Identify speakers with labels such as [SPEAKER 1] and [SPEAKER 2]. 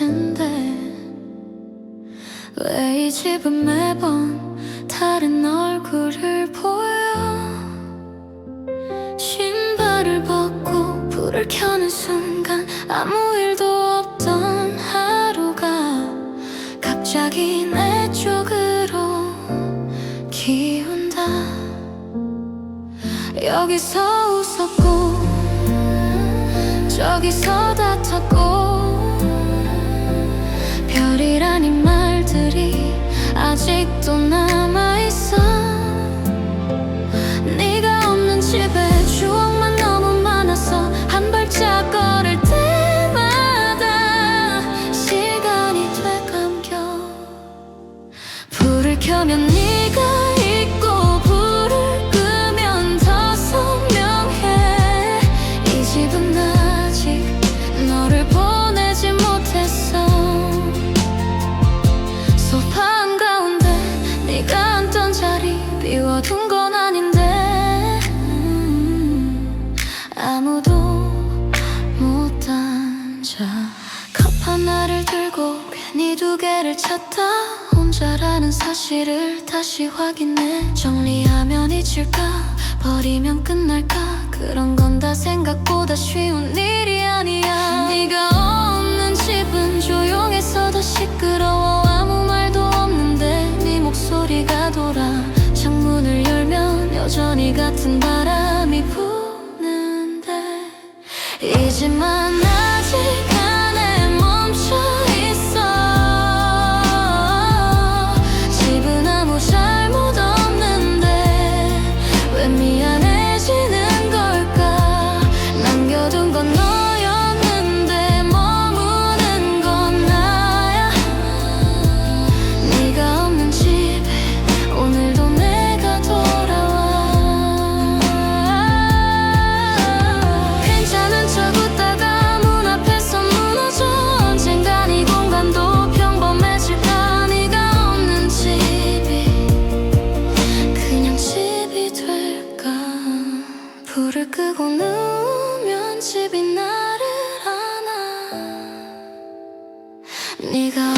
[SPEAKER 1] 텐데 왜 이 집은 매번 다른 얼굴을 보여? 신발을 벗고 불을 켜는 순간 아무 일도 없던 하루가 갑자기 내 쪽으로 기운다. 여기서 웃었고 저기서 다쳤고 아직도 남아있어. 네가 없는 집에 추억만 너무 많아서 한 발짝 걸을 때마다 시간이 되감겨. 불을 켜면 네 자리 비워둔 건 아닌데. 음, 아무도 못 앉아 컵 하나를 들고 괜히 두 개를 찾다 혼자라는 사실을 다시 확인해. 정리하면 잊힐까? 버리면 끝날까? 그런 건 다 생각보다 쉬운 일이 아니야. 네가 돌아 창문을 열면 여전히 같은 바람이 부는데 이지만 불을 끄고 누우면 집이 나를 안아 네가